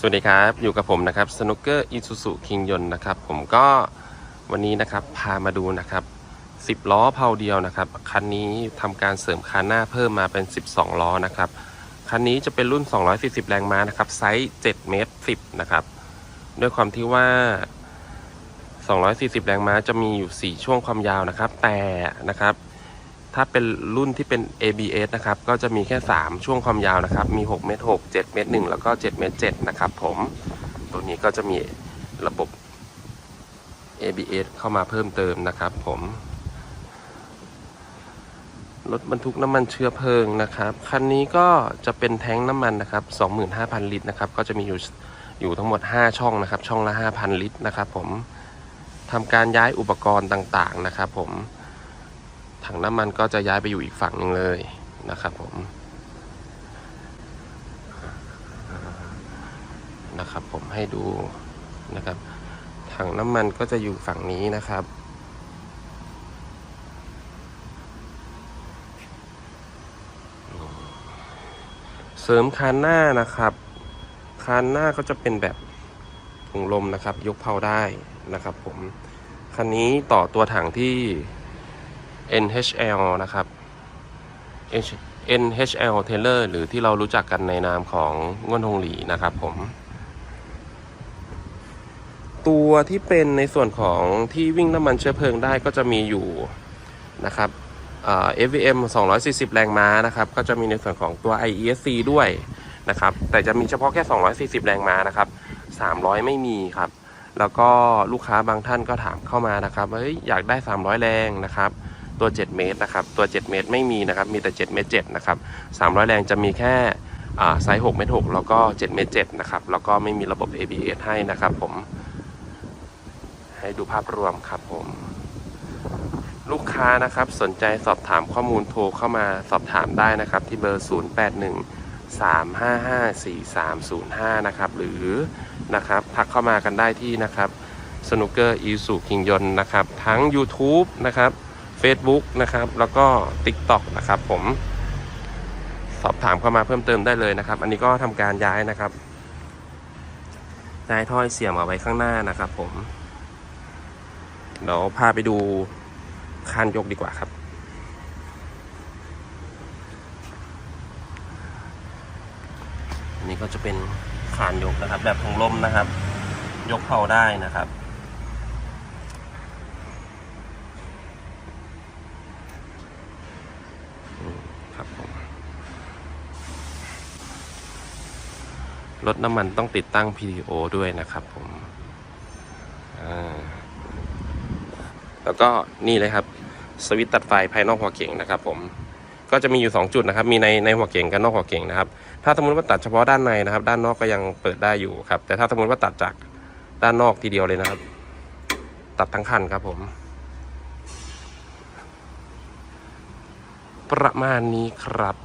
สวัสดีครับ อยู่กับผมนะครับสนุกเกอร์อิซูซุคิงยนนะครับ ผมก็วันนี้นะครับพามาดูนะครับ 10 ล้อเพาเดียวนะครับ คันนี้ทำการเสริมคานหน้าเพิ่มมาเป็น 12 ล้อนะครับ คันนี้จะเป็นรุ่น 240 แรงม้านะครับ ไซส์ 7 เมตร 10 นะครับ ด้วยความที่ว่า 240 แรงม้าจะมีอยู่ 4 ช่วงความยาวนะครับ แต่นะครับ ถ้าเป็นรุ่นที่เป็น ABS นะครับก็จะมีแค่ 3 ช่วงความยาวนะครับ มี6เมตร6 7เมตร1แล้วก็7เมตร7นะครับผมตัวนี้ก็จะมีระบบ ABS เข้ามาเพิ่มเติมนะครับผมรถบรรทุกน้ำมันเชื้อเพลิงนะครับ คันนี้ก็จะเป็นแท้งน้ำมันนะครับ 25,000 ลิตรนะครับ ก็จะมีอยู่อยู่ทั้งหมด 5 ช่องนะครับ ช่องละ 5,000 ลิตรนะครับ ผมทำการย้ายอุปกรณ์ต่างๆนะครับ ผม ถังน้ำมันก็จะย้ายไปอยู่อีกฝั่งหนึ่งเลยนะครับผมนะครับผมให้ดูนะครับ ถังน้ำมันก็จะอยู่ฝั่งนี้นะครับเสริมคานหน้านะครับ คานหน้าก็จะเป็นแบบถุงลมนะครับ ยกเพาได้นะครับ ผมคันนี้ต่อตัวถังที่ NHL นะครับ NHL Taylor หรือที่เรารู้จักกันในนามของง่วนฮงหลีนะครับผม ตัวที่เป็นในส่วนของที่วิ่งน้ำมันเชื้อเพลิงได้ก็จะมีอยู่นะครับอ่า FVM 240 แรงม้านะครับ ก็จะมีในส่วนของตัว IESC ด้วยนะครับ แต่จะมีเฉพาะแค่ 240 แรงม้านะครับ 300 ไม่มีครับ แล้วก็ลูกค้าบางท่านก็ถามเข้ามานะครับว่าเฮ้ยอยากได้ 300 แรงนะครับ ตัว 7 เมตรนะครับ ตัว 7 เมตรไม่มีนะครับ มีแต่ 7 เมตร7นะครับ 300 แรงจะมีแค่ไซส์6เมตร6แล้วก็ 7 เมตร7นะครับ แล้วก็ไม่มีระบบ ABS ให้นะครับผม ให้ดูภาพรวมครับผม ลูกค้านะครับสนใจสอบถามข้อมูลโทรเข้ามาสอบถามได้นะครับ ที่เบอร์ 081 355 4305 นะครับ หรือนะครับทักเข้ามากันได้ที่นะครับสนุกเกอร์อีสุคิงยนนะครับ ทั้ง YouTube นะครับ Facebook นะครับ แล้วก็ TikTok นะครับ ผม สอบถามเข้ามาเพิ่มเติมได้เลยนะครับ อันนี้ก็ทำการย้ายนะครับย้ายถ้อยเสียมเอาไว้ข้างหน้านะครับ ผมเดี๋ยวพาไปดูคานยกดีกว่าครับ อันนี้ก็จะเป็นคานยกนะครับ แบบถุงลมนะครับ ยกเผาได้นะครับ อืม ครับผมรถน้ำมันต้องติดตั้ง PTO ด้วยนะครับผมแล้วก็นี่เลยครับ สวิตตัดไฟภายนอกหัวเก่งนะครับ ผมก็จะมีอยู่ 2 จุดนะครับ มีในในหัวเก่งกับนอกหัวเก่งนะครับ ถ้าสมมติว่าตัดเฉพาะด้านในนะครับ ด้านนอกก็ยังเปิดได้อยู่ครับ แต่ถ้าสมมติว่าตัดจากด้านนอกทีเดียวเลยนะครับ ตัดทั้งคันครับผม ประมาณนี้ครับ